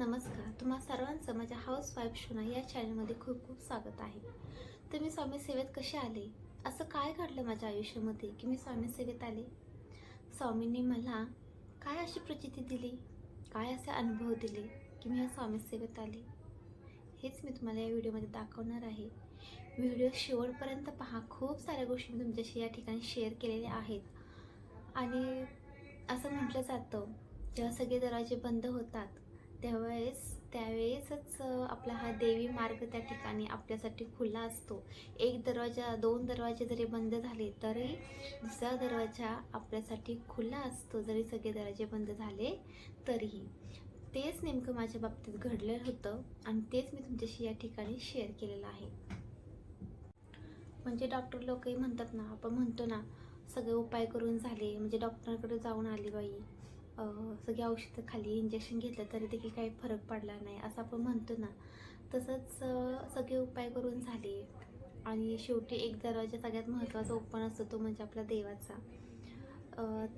नमस्कार. तुम्हा सर्वांचं माझ्या हाऊस वाईफ शोना या चॅनलमध्ये खूप खूप स्वागत आहे. तर मी स्वामी सेवेत कसे आले? असं काय घडलं माझ्या आयुष्यामध्ये की मी स्वामी सेवेत आले? स्वामींनी मला काय अशी प्रचिती दिली? काय असे अनुभव दिले की मी या स्वामी सेवेत आले? हेच मी तुम्हाला या व्हिडिओमध्ये दाखवणार आहे. व्हिडिओ शेवटपर्यंत पहा. खूप साऱ्या गोष्टी मी तुमच्याशी या ठिकाणी शेअर केलेल्या आहेत. आणि असं म्हटलं जातं जेव्हा सगळे दरवाजे बंद होतात त्यावेळेस त्यावेळेसच आपला हा देवी मार्ग त्या ठिकाणी आपल्यासाठी खुला असतो. एक दरवाजा दोन दरवाजे जरी बंद झाले तरी दुसरा दरवाजा आपल्यासाठी खुला असतो. जरी सगळे दरवाजे बंद झाले तरीही. तेच नेमकं माझ्या बाबतीत घडलेलं होतं आणि तेच मी तुमच्याशी या ठिकाणी शेअर केलेलं आहे. म्हणजे डॉक्टर लोकही म्हणतात ना आपण म्हणतो ना सगळे उपाय करून झाले. म्हणजे डॉक्टरांकडे जाऊन आली बाई. सगळी औषधं खाली इंजेक्शन घेतलं तरी देखील काही फरक पडला नाही असं आपण म्हणतो ना. तसंच सगळे उपाय करून झाले. आणि शेवटी एक दरवाजा सगळ्यात महत्त्वाचा ओपन असतो तो म्हणजे आपला देवाचा.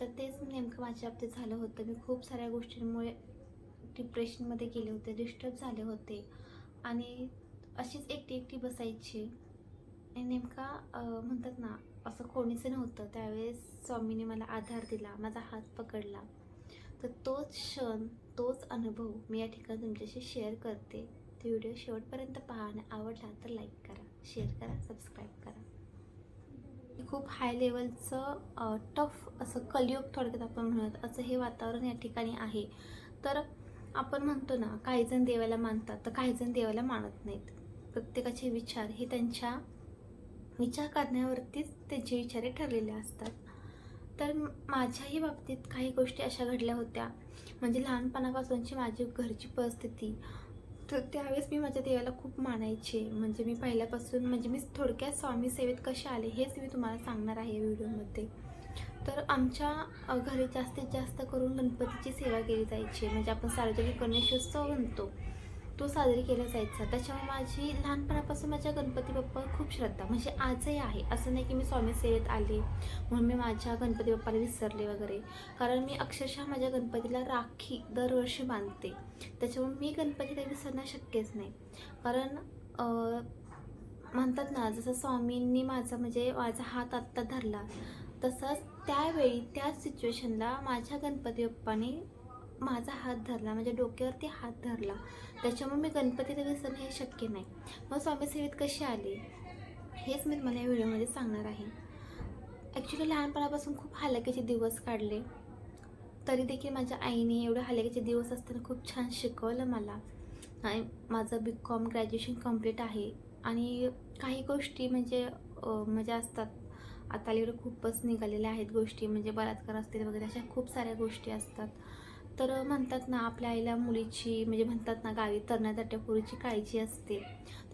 तर तेच नेमकं माझ्या बाबतीत झालं होतं. मी खूप साऱ्या गोष्टींमुळे डिप्रेशनमध्ये गेले होते डिस्टर्ब झाले होते. आणि अशीच एकटी एकटी बसायची. आणि नेमका म्हणतात ना असं कोणीच नव्हतं. त्यावेळेस स्वामीने मला आधार दिला माझा हात पकडला. तर तोच क्षण तोच अनुभव मी या ठिकाणी तुमच्याशी शेअर करते. तो व्हिडिओ शेवटपर्यंत पहा आणि आवडला तर लाईक करा शेअर करा सबस्क्राईब करा. खूप हाय लेवलचं टफ असं कलियुग थोडक्यात आपण म्हणत असं हे वातावरण या ठिकाणी आहे. तर आपण म्हणतो ना काही जण देवाला मानतात तर काही जण देवाला मानत नाहीत. प्रत्येकाचे विचार हे त्यांच्या विचार करण्यावरतीच त्यांचे विचारे ठरलेले असतात. तर माझ्याही बाबतीत काही गोष्टी अशा घडल्या होत्या. म्हणजे लहानपणापासूनची माझी घरची परिस्थिती. तर त्यावेळेस मी माझ्या देवाला खूप मानायचे. म्हणजे मी पहिल्यापासून म्हणजे मी थोडक्यात स्वामी सेवेत कसे आले हेच मी तुम्हाला सांगणार आहे या व्हिडिओमध्ये. तर आमच्या घरी जास्तीत जास्त करून गणपतीची सेवा केली जायची. म्हणजे आपण सार्वजनिक गणेशोत्सव म्हणतो. तो साजरी केला जायचा. त्याच्यामुळे माझी लहानपणापासून माझ्या गणपती बाप्पा खूप श्रद्धा म्हणजे आजही आहे. असं नाही की मी स्वामी सेवेत आले म्हणून मी माझ्या गणपती बाप्पाला विसरले वगैरे. कारण मी अक्षरशः माझ्या गणपतीला राखी दरवर्षी बांधते. त्याच्यामुळे मी गणपतीला विसरणं शक्यच नाही. कारण म्हणतात ना जसं स्वामींनी माझा म्हणजे माझा हात आत्ता धरला तसंच त्यावेळी त्याच सिच्युएशनला माझ्या गणपती बाप्पाने माझा हात धरला म्हणजे डोक्यावरती हात धरला. त्याच्यामुळे मी गणपतीला विसरणं हे शक्य नाही. मग स्वामी सेवेत कशी आले? हेच मी तुम्हाला या व्हिडिओमध्ये सांगणार आहे. ॲक्च्युली लहानपणापासून खूप हालाकीचे दिवस काढले. तरी देखील माझ्या आईने एवढे हालाकीचे दिवस असताना खूप छान शिकवलं मला. आणि माझं बी कॉम ग्रॅज्युएशन कंप्लीट आहे. आणि काही गोष्टी म्हणजे म्हणजे असतात. आता अलीकडे खूपच निघालेल्या आहेत गोष्टी. म्हणजे बलात्कार असतील वगैरे अशा खूप साऱ्या गोष्टी असतात. तर म्हणतात ना आपल्या आईला मुलीची म्हणजे म्हणतात ना गावी तरणाट्या पोरीची काळजी असते.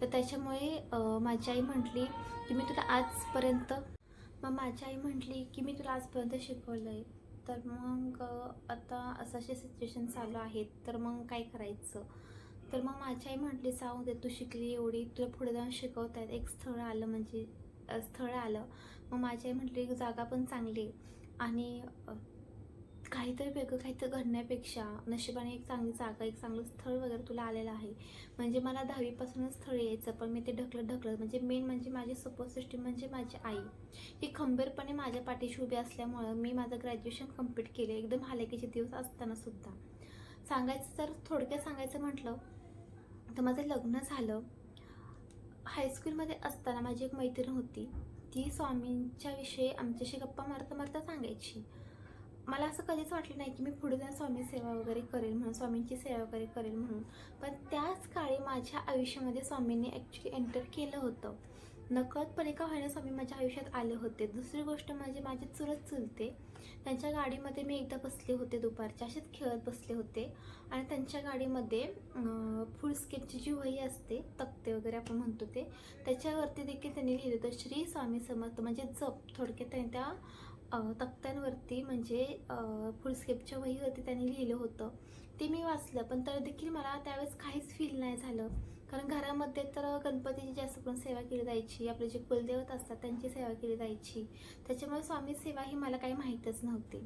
तर त्याच्यामुळे माझी आई म्हटली की मी तुला आजपर्यंत मग माझी आई म्हटली की मी तुला आजपर्यंत शिकवलं आहे तर मग आता असं असे सिच्युएशन चालू आहेत तर मग काय करायचं? तर मग माझी आई म्हटली जाऊ दे तू शिकली एवढी तुला पुढे जाऊन शिकवत आहेत एक स्थळ आलं म्हणजे स्थळ आलं. मग माझी आई म्हटली जागा पण चांगली आहे. आणि काहीतरी वेगळं काहीतरी घडण्यापेक्षा नशिबाने एक चांगली जागा एक चांगलं स्थळ वगैरे तुला आलेलं आहे. म्हणजे मला दहावीपासूनच स्थळ यायचं पण मी ते ढकलत ढकलत. म्हणजे मेन म्हणजे माझी सपोर्ट सिस्टीम म्हणजे माझी आई. ही खंबीरपणे माझ्या पाठीशी उभी असल्यामुळं मी माझं ग्रॅज्युएशन कंप्लीट केले. एकदम हालाकीचे दिवस असताना सुद्धा. सांगायचं तर थोडक्यात सांगायचं म्हटलं तर माझं लग्न झालं. हायस्कूलमध्ये असताना माझी एक मैत्रीण होती. ती स्वामींच्या विषयी आमच्याशी गप्पा मारता मारता सांगायची. मला असं कधीच वाटलं नाही की मी पुढे जाऊन स्वामी सेवा वगैरे करेल म्हणून स्वामींची सेवा वगैरे करेल म्हणून. पण त्याच काळी माझ्या आयुष्यामध्ये स्वामींनी ॲक्च्युली एंटर केलं होतं. नकळतपणे का व्हायला स्वामी माझ्या आयुष्यात आले होते. दुसरी गोष्ट म्हणजे माझी चुलत चुलते त्यांच्या गाडीमध्ये मी एकदा बसले होते दुपारच्या असेच खेळत बसले होते. आणि त्यांच्या गाडीमध्ये फुल स्केपची जी वही असते तक्ते वगैरे आपण म्हणतो ते त्याच्यावरती देखील त्यांनी लिहिलं होतं श्री स्वामी समर्थ म्हणजे जप. थोडक्यात त्यांनी त्या तक्त्यांवरती म्हणजे फुलस्केपच्या वहीवरती त्यांनी लिहिलं होतं. ते मी वाचलं पण तर देखील मला त्यावेळेस काहीच फील नाही झालं. कारण घरामध्ये तर गणपतीची जास्त करून सेवा केली जायची आपले जे कुलदेवत असतात त्यांची सेवा केली जायची. त्याच्यामुळे स्वामी सेवा ही मला काही माहीतच नव्हती.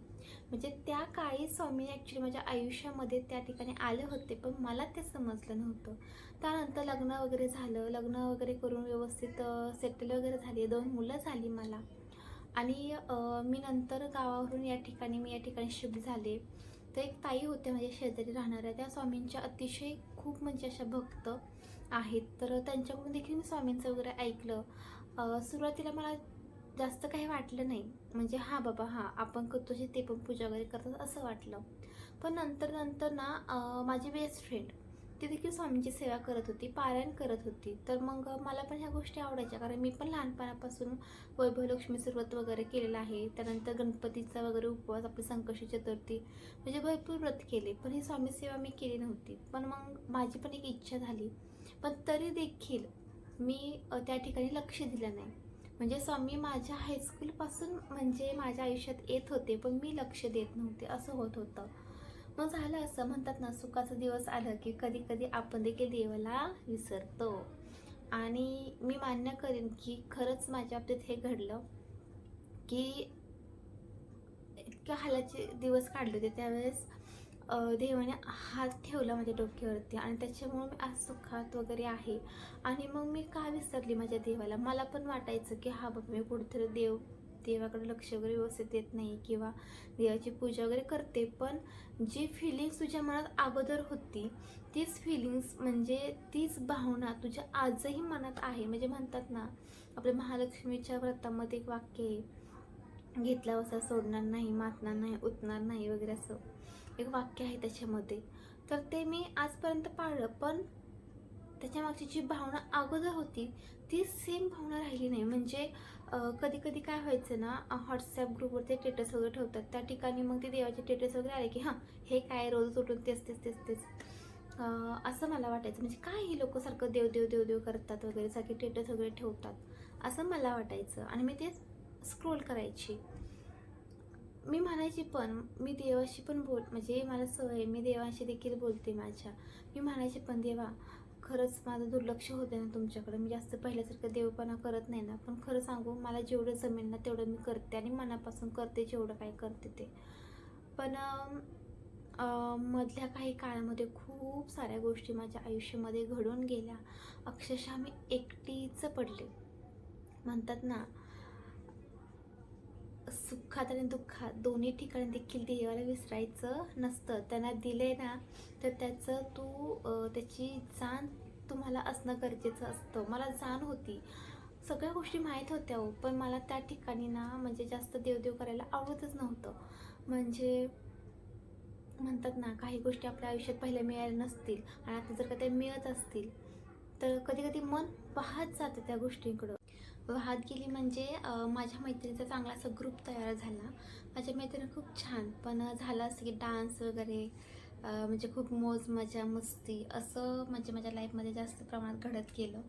म्हणजे त्या काळी स्वामी ॲक्च्युली माझ्या आयुष्यामध्ये त्या ठिकाणी आले होते पण मला ते समजलं नव्हतं. त्यानंतर लग्न वगैरे झालं. लग्न वगैरे करून व्यवस्थित सेटल वगैरे झाली. दोन मुलं झाली मला. आणि मी नंतर गावावरून या ठिकाणी मी या ठिकाणी शिफ्ट झाले. तर एक ताई होत्या माझ्या शेजारी राहणाऱ्या. त्या स्वामींच्या अतिशय खूप म्हणजे अशा भक्त आहेत. तर त्यांच्याकडून देखील मी स्वामींचं वगैरे ऐकलं. सुरुवातीला मला जास्त काही वाटलं नाही. म्हणजे हां बाबा हां आपण करतो जे ते पण पूजा वगैरे करतात असं वाटलं. पण नंतर नंतर ना माझी बेस्ट फ्रेंड ती देखील स्वामींची सेवा करत होती पारायण करत होती. तर मग मला पण ह्या गोष्टी आवडायच्या. कारण मी पण लहानपणापासून वैभवलक्ष्मीचं व्रत वगैरे केलेलं आहे. त्यानंतर गणपतीचा वगैरे उपवास आपली संकष्टी चतुर्थी म्हणजे भरपूर व्रत केले. पण ही स्वामी सेवा मी केली नव्हती. पण मग माझी पण एक इच्छा झाली. पण तरी देखील मी त्या ठिकाणी लक्ष दिलं नाही. म्हणजे स्वामी माझ्या हायस्कूलपासून म्हणजे माझ्या आयुष्यात येत होते पण मी लक्ष देत नव्हते. असं होत होतं. मग झालं असं म्हणतात ना सुखाचा दिवस आलं की कधी कधी आपण देखील देवाला विसरतो. आणि मी मान्य करेन की खरंच माझ्या बाबतीत हे घडलं की इतक्या हालाचे दिवस काढले होते. त्यावेळेस देवाने हात ठेवला माझ्या डोक्यावरती आणि त्याच्यामुळे मी आज सुखात वगैरे आहे. आणि मग मी का विसरली माझ्या देवाला? मला पण वाटायचं की हा बाबा मी कुठेतरी देव देवाकडे लक्ष वगैरे व्यवस्थित देत नाही किंवा देवाची पूजा वगैरे करते पण जी फिलिंग्स तुझ्या मनात अगोदर होती तीच फिलिंग्स म्हणजे तीच भावना तुझ्या आजही मनात आहे. म्हणजे म्हणतात ना आपल्या महालक्ष्मीच्या व्रतामध्ये एक वाक्य आहे घेतला वसा सोडणार नाही मातणार नाही उतणार नाही वगैरे असं एक वाक्य आहे त्याच्यामध्ये. तर ते मी आजपर्यंत पाळलं पण त्याच्यामागची जी भावना अगोदर होती ती सेम भावना राहिली नाही. म्हणजे कधी कधी काय व्हायचं ना व्हॉट्सॲप ग्रुपवरती स्टेटस वगैरे ठेवतात. त्या ठिकाणी मग ते देवाचे स्टेटस वगैरे आले की हां हे काय रोज उठून तेच तेच तेच तेच. असं मला वाटायचं. म्हणजे काय हे लोक सारखं देव देव देव देव करतात वगैरे सारखे स्टेटस वगैरे ठेवतात? असं मला वाटायचं. आणि मी ते स्क्रोल करायची. मी म्हणायची पण मी देवाशी पण बोल म्हणजे मला सवय मी देवाशी देखील बोलते माझ्या. मी म्हणायची पण देवा खरंच माझं दुर्लक्ष होते ना तुमच्याकडे. मी जास्त पहिल्यासारखं देवपणा करत नाही ना. पण खरं सांगू मला जेवढं जमेल ना तेवढं मी करते आणि मनापासून करते जेवढं काय करते ते. पण मधल्या काही काळामध्ये खूप साऱ्या गोष्टी माझ्या आयुष्यामध्ये घडून गेल्या. अक्षरशः मी एकटीच पडले. म्हणतात ना सुखात आणि दुःखात दोन्ही ठिकाणी देखील ध्येयाला विसरायचं नसतं. त्यांना दिले ना तर त्याचं तू त्याची जाण तुम्हाला असणं गरजेचं असतं. मला जाण होती. सगळ्या गोष्टी माहीत होत्या हो पण मला त्या ठिकाणी ना म्हणजे जास्त देवदेव करायला आवडतच नव्हतं. म्हणजे म्हणतात ना काही गोष्टी आपल्या आयुष्यात पहिल्या मिळाल्या नसतील. आणि आता जर का त्या मिळत असतील तर कधी कधी मन पाहत जातं त्या गोष्टींकडं. वाहत गेली म्हणजे माझ्या मैत्रिणीचा चांगला असा ग्रुप तयार झाला. माझ्या मैत्रिणी खूप छान पण झालं असं की डान्स वगैरे म्हणजे खूप मोज मजा मस्ती असं म्हणजे माझ्या लाईफमध्ये जास्त प्रमाणात घडत गेलं.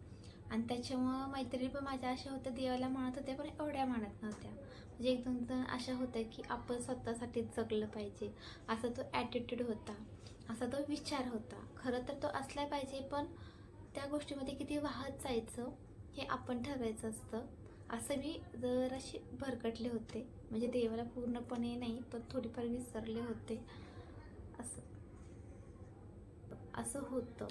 आणि त्याच्यामुळं मैत्रिणी पण माझ्या अशा होत्या देवाला म्हणत होत्या पण एवढ्या म्हणत नव्हत्या. म्हणजे एक दोन जण अशा होत्या की आपण स्वतःसाठी जगलं पाहिजे. असा तो ॲटिट्यूड होता. असा तो विचार होता. खरं तर तो असला पाहिजे पण त्या गोष्टीमध्ये किती वाहत जायचं हे आपण ठरवायचं असतं. असं मी जराशी भरकटले होते. म्हणजे देवाला पूर्णपणे नाही पण थोडीफार विसरले होते. असं. असं होतं.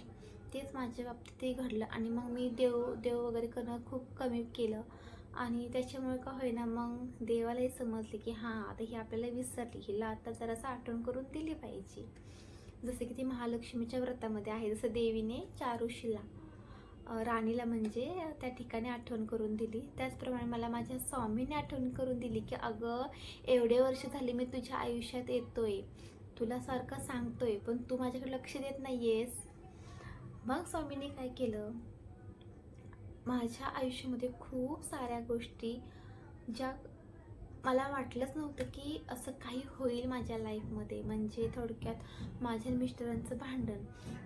तेच माझ्या बाबतीत ते घडलं. आणि मग मी देव देव वगैरे करणं खूप कमी केलं. आणि त्याच्यामुळे का होईना मग देवालाही समजले की हां आता ही आपल्याला विसरली. हिला आता जरासं आठवण करून दिली पाहिजे. जसं की ती महालक्ष्मीच्या व्रतामध्ये आहे. जसं देवीने चारुशीला राणीला म्हणजे त्या ठिकाणी आठवण करून दिली. त्याचप्रमाणे मला माझ्या स्वामीने आठवण करून दिली की अगं एवढे वर्ष झाले मी तुझ्या आयुष्यात येतोय. तुला सारखं सांगतोय पण तू माझ्याकडे लक्ष देत नाहीयेस. मग स्वामीने काय केलं? माझ्या आयुष्यामध्ये खूप साऱ्या गोष्टी ज्या मला वाटलंच नव्हतं की असं काही होईल माझ्या लाईफमध्ये. म्हणजे थोडक्यात माझ्या मिस्टरांचं भांडण.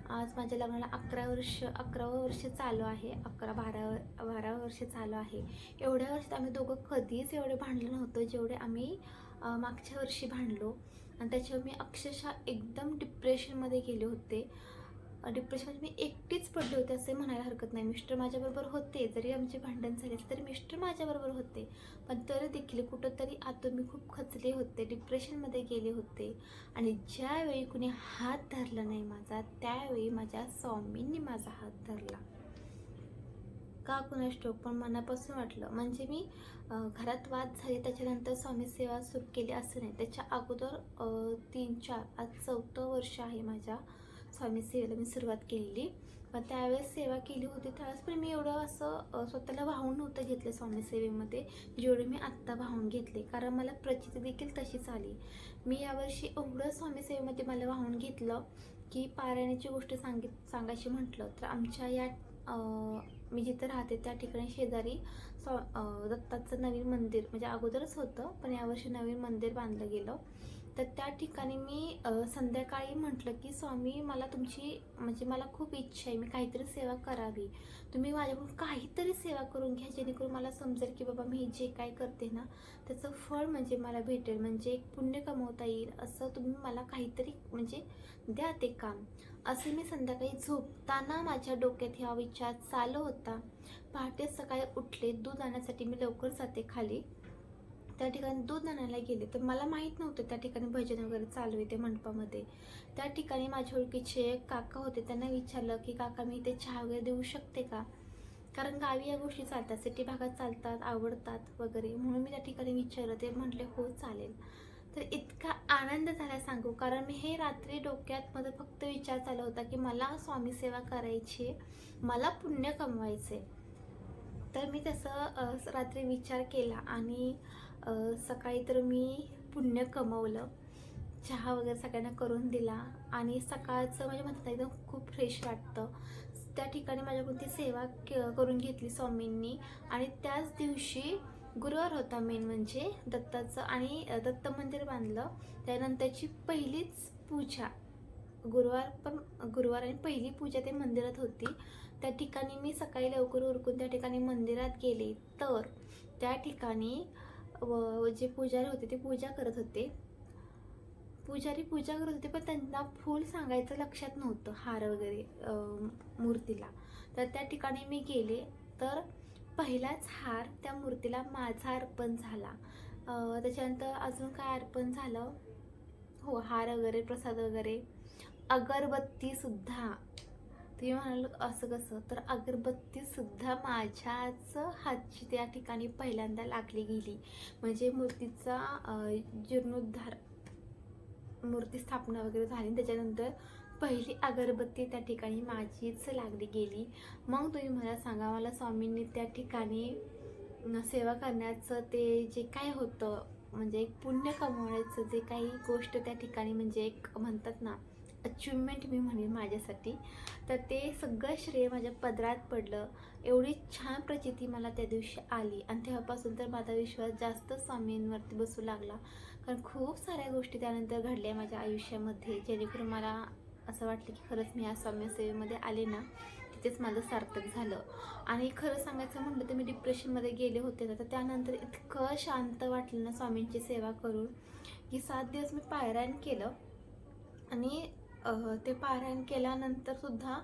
आज माझ्या लग्नाला अकरा वर्ष अकरावं वर्ष चालू आहे. अकरा बारा बारावं वर्ष चालू आहे. एवढ्या वर्षात आम्ही दोघं कधीच एवढे भांडलं नव्हतं जेवढे आम्ही मागच्या वर्षी भांडलो. आणि त्याच्यावर मी अक्षरशः एकदम डिप्रेशनमध्ये गेले होते. डिप्रेशनमध्ये मी एकटीच पडले होते असे म्हणायला हरकत नाही. मिस्टर माझ्याबरोबर होते जरी आमचे भांडण झाले तरी मिस्टर माझ्याबरोबर होते. पण तरी देखील कुठंतरी आतून मी खूप खचले होते डिप्रेशनमध्ये गेले होते. आणि ज्यावेळी कुणी हात धरला नाही माझा त्यावेळी माझ्या स्वामींनी माझा हात धरला. का कुणास ठाऊक पण मनापासून वाटलं. म्हणजे मी घरात वाद झाली त्याच्यानंतर स्वामी सेवा सुरू केली असं नाही. त्याच्या अगोदर तीन चार आज चौथं वर्ष आहे माझ्या. स्वामी सेवेला मी सुरुवात केलेली. पण त्यावेळेस सेवा केली होती. त्यावेळेस पण मी एवढं असं स्वतःला वाहून नव्हतं घेतलं स्वामी सेवेमध्ये. जेवढे मी आत्ता वाहून घेतले कारण मला प्रचिती देखील तशीच आली. मी यावर्षी एवढं स्वामी सेवेमध्ये मला वाहून घेतलं की पारायणाची गोष्ट सांगित सांगायची म्हटलं तर आमच्या या मी जिथं राहते त्या ठिकाणी शेजारी स्वा दत्ताचं नवीन मंदिर म्हणजे अगोदरच होतं. पण यावर्षी नवीन मंदिर बांधलं गेलं. तर त्या ठिकाणी मी संध्याकाळी म्हटलं की स्वामी मला तुमची म्हणजे मला खूप इच्छा आहे मी काहीतरी सेवा करावी. तुम्ही माझ्याकडून काहीतरी सेवा करून घ्या जेणेकरून मला समजेल की बाबा मी जे काय करते ना त्याचं फळ म्हणजे मला भेटेल म्हणजे एक पुण्य कमवता येईल असं तुम्ही मला काहीतरी म्हणजे द्या ते काम. असे मी संध्याकाळी झोपताना माझ्या डोक्यात ह्या विचार चालू होता. पहाटे सकाळी उठले दूध आणण्यासाठी मी लवकर जाते खाली. त्या ठिकाणी दूध आणायला गेले तर मला माहीत नव्हतं त्या ठिकाणी भजन वगैरे चालू आहे ते मंडपामध्ये. त्या ठिकाणी माझ्या ओळखीचे एक काका होते त्यांना विचारलं की काका मी इथे चहा वगैरे देऊ शकते का? कारण गावी या गोष्टी चालतात सिटी भागात चालतात आवडतात वगैरे. म्हणून मी त्या ठिकाणी विचारलं ते म्हटले हो चालेल. तर इतका आनंद झाला सांगू कारण मी हे रात्री डोक्यात मध्ये फक्त विचार चालू होता की मला स्वामी सेवा करायची आहे, मला पुण्य कमवायचे तर मी तसं रात्री विचार केला आणि सकाळी तर मी पुण्य कमवलं. चहा वगैरे सगळ्यांना करून दिला आणि सकाळचं म्हणजे म्हणतात एकदम खूप फ्रेश वाटतं. त्या ठिकाणी माझ्याकडून ती सेवा क- करून घेतली स्वामींनी. आणि त्याच दिवशी गुरुवार होता मेन म्हणजे दत्ताचं आणि दत्त मंदिर बांधलं. त्यानंतरची पहिलीच पूजा. गुरुवार पण गुरुवार आणि पहिली पूजा ते मंदिरात होती. त्या ठिकाणी मी सकाळी लवकर उरकून त्या ठिकाणी मंदिरात गेले. तर त्या ठिकाणी व जे पुजारी होते ते पूजा करत होते. पुजारी पूजा करत होते पण त्यांना फूल सांगायचं लक्षात नव्हतं हार वगैरे मूर्तीला. तर त्या ठिकाणी मी गेले तर पहिलाच हार त्या मूर्तीला माझा अर्पण झाला. त्याच्यानंतर अजून काय अर्पण झालं? हो हार वगैरे प्रसाद वगैरे. अगरबत्तीसुद्धा तुम्ही म्हणाल असं कसं? तर अगरबत्तीसुद्धा माझ्याच हातची त्या ठिकाणी पहिल्यांदा लागली गेली. म्हणजे मूर्तीचा जीर्णोद्धार मूर्ती स्थापना वगैरे झाली त्याच्यानंतर पहिली अगरबत्ती त्या ठिकाणी माझीच लागली गेली. मग तुम्ही मला सांगा मला स्वामींनी त्या ठिकाणी सेवा करण्याचं ते जे काय होतं म्हणजे एक पुण्य कमवण्याचं जे काही गोष्ट त्या ठिकाणी म्हणजे एक म्हणतात ना अचिव्हमेंट मी म्हणेन माझ्यासाठी. तर ते सगळं श्रेय माझ्या पदरात पडलं. एवढी छान प्रचिती मला त्या दिवशी आली. आणि तेव्हापासून तर माझा विश्वास जास्त स्वामींवरती बसू लागला. कारण खूप साऱ्या गोष्टी त्यानंतर घडल्या माझ्या आयुष्यामध्ये. जेणेकरून मला असं वाटलं की खरंच मी या स्वामीसेवेमध्ये आले ना तिथेच माझं सार्थक झालं. आणि खरं सांगायचं म्हटलं तर मी डिप्रेशनमध्ये गेले होते ना तर त्यानंतर इतकं शांत वाटलं ना स्वामींची सेवा करून की सात दिवस मी पायरायण केलं. आणि ते पारायण केल्यानंतर सुद्धा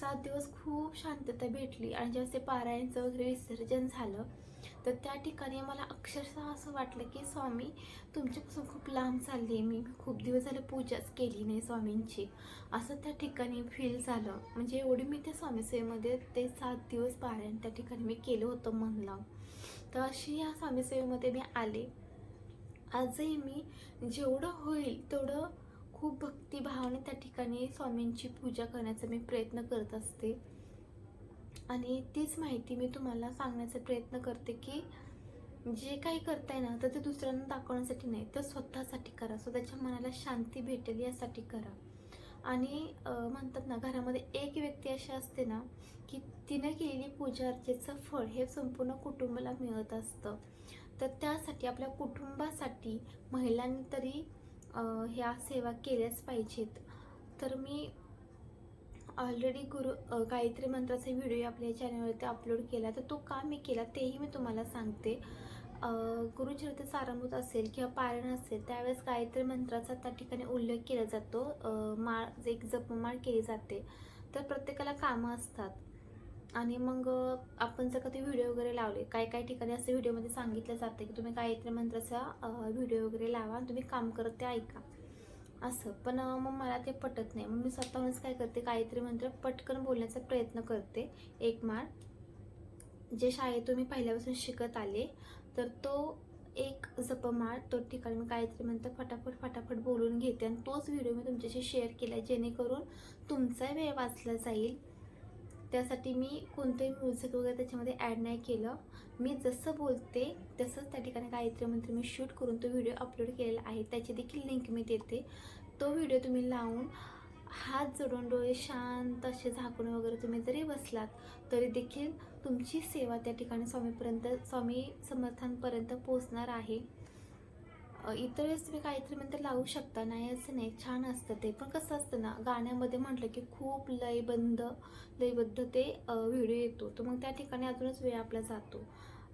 सात दिवस खूप शांतता भेटली. आणि जेव्हा ते पारायणचं वगैरे विसर्जन झालं तर त्या ठिकाणी मला अक्षरशः असं वाटलं की स्वामी तुमच्यापासून खूप लांब चालली आहे मी खूप दिवस झाले पूजाच केली नाही स्वामींची. असं त्या ठिकाणी फील झालं. म्हणजे एवढी मी त्या स्वामीसेवेमध्ये ते सात दिवस पारायण त्या ठिकाणी मी केलं होतं मन लावून तर अशी या स्वामीसेवेमध्ये मी आले. आजही मी जेवढं होईल तेवढं खूप भक्तिभावाने त्या ठिकाणी स्वामींची पूजा करण्याचा मी प्रयत्न करत असते. आणि तीच माहिती मी तुम्हाला सांगण्याचा प्रयत्न करते की जे काही करताय ना तर ते दुसऱ्यांना दाखवण्यासाठी नाही तर स्वतःसाठी करा. स्वतःच्या मनाला शांती भेटेल यासाठी करा. आणि म्हणतात ना घरामध्ये एक व्यक्ती अशी असते ना की तिनं केलेली पूजा अर्चेचं फळ हे संपूर्ण कुटुंबाला मिळत असतं. तर त्यासाठी आपल्या कुटुंबासाठी महिलांनी तरी ह्या सेवा केल्याच पाहिजेत. तर मी ऑलरेडी गुरु गायत्री मंत्राचा व्हिडिओ आपल्या चॅनलवरती अपलोड केला. तर तो का मी केला तेही मी तुम्हाला सांगते. गुरुचरित्र सारंभूत असेल किंवा पारायण असेल त्यावेळेस गायत्री मंत्राचा त्या ठिकाणी उल्लेख केला जातो. माळ एक जपमाळ केली जाते. तर प्रत्येकाला कामं असतात. आणि मग आपण जर का ते व्हिडिओ वगैरे लावले काही काही ठिकाणी असं व्हिडिओमध्ये सांगितलं जातं की तुम्ही गायत्री मंत्राचा व्हिडिओ वगैरे लावा आणि तुम्ही काम करत ते ऐका. असं. पण मग मला ते पटत नाही. मग मी स्वतःहूनच काय करते गायत्री मंत्र पटकन बोलण्याचा प्रयत्न करते. एक माळ. जे शाळेतून मी पहिल्यापासून शिकत आले तर तो एक जपमाळ तो ठिकाणी मी गायत्री मंत्र फटाफट फटाफट बोलून घेते. आणि तोच व्हिडिओ मी तुमच्याशी शेअर केला आहे जेणेकरून तुमचा वेळ वाचला जाईल. त्यासाठी मी कोणतंही म्युझिक वगैरे त्याच्यामध्ये ॲड नाही केलं. मी जसं बोलते तसंच त्या ठिकाणी गायत्री मंत्र मी शूट करून तो व्हिडिओ अपलोड केलेला आहे. त्याची देखील लिंक मी देते. तो व्हिडिओ तुम्ही लावून हात जोडून डोळे शांत असे झाकून वगैरे तुम्ही जरी बसलात तरी देखील तुमची सेवा त्या ठिकाणी स्वामीपर्यंत स्वामी समर्थांपर्यंत पोचणार आहे. इतर वेळेस तुम्ही काहीतरी म्हणते लावू शकता नाही असं नाही छान असतं ते. पण कसं असतं ना गाण्यामध्ये म्हटलं की खूप लयबंद लयबद्ध ते व्हिडिओ येतो. तर मग त्या ठिकाणी अजूनच वेळ आपला जातो.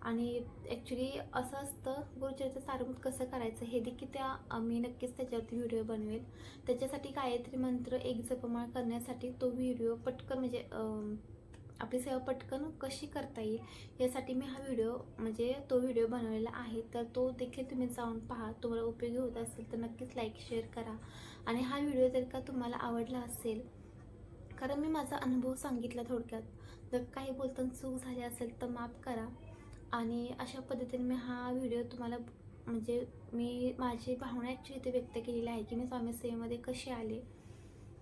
आणि ॲक्च्युली असं असतं गुरुचरित्र सारभूत कसं करायचं हे देखील त्या मी नक्कीच त्याच्यावरती व्हिडिओ बनवेल. त्याच्यासाठी गायत्री मंत्र एक जपमाळ करण्यासाठी तो व्हिडिओ पटकन म्हणजे आपली सेवा पटकन कशी करता येईल यासाठी मी हा व्हिडिओ म्हणजे तो व्हिडिओ बनवलेला आहे. तर तो देखील तुम्ही जाऊन पहा. तुम्हाला उपयोगी होत असेल तर नक्कीच लाईक शेअर करा. आणि हा व्हिडिओ जर का तुम्हाला आवडला असेल कारण मी माझा अनुभव सांगितला थोडक्यात जर काही बोलताना चूक झाली असेल तर माफ करा. आणि अशा पद्धतीने मी हा व्हिडिओ तुम्हाला म्हणजे मी माझी भावना ॲक्च्युली इथे व्यक्त केलेली आहे की मी स्वामी सेवेमध्ये कशी आले.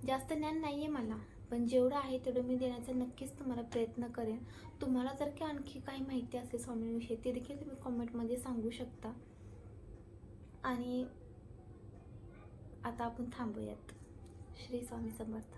जास्त ज्ञान नाही आहे मला. पण जेवढं आहे तेवढं मी देण्याचा नक्कीच तुम्हाला प्रयत्न करेन. तुम्हाला जर की आणखी काही माहिती असेल स्वामींविषयी ते देखील तुम्ही कॉमेंटमध्ये सांगू शकता. आणि आता आपण थांबूयात. श्री स्वामी समर्थ.